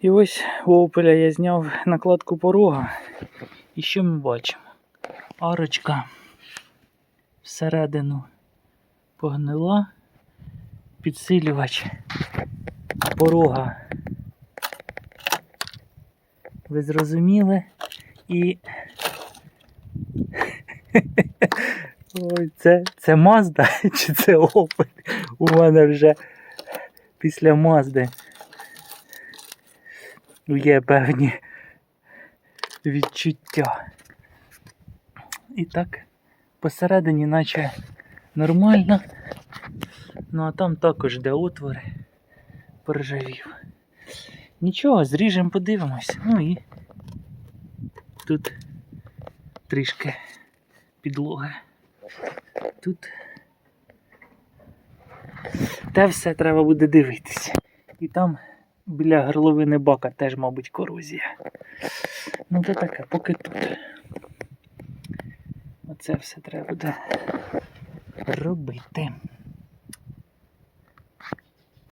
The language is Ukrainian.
І ось у опеля я зняв накладку порога. І що ми бачимо? Арочка всередину погнила, підсилювач порога. Ви зрозуміли? І. Ой, це, це Мазда чи це Opel? У мене вже після Мазди є певні відчуття. І так, посередині наче нормально. Ну а там також де отвори поржавів. Нічого, зріжемо, подивимось. Ну і тут трішки підлоги. Тут те все треба буде дивитися. І там біля горловини бака теж, мабуть, корозія. Ну то таке, поки тут. Оце все треба буде робити.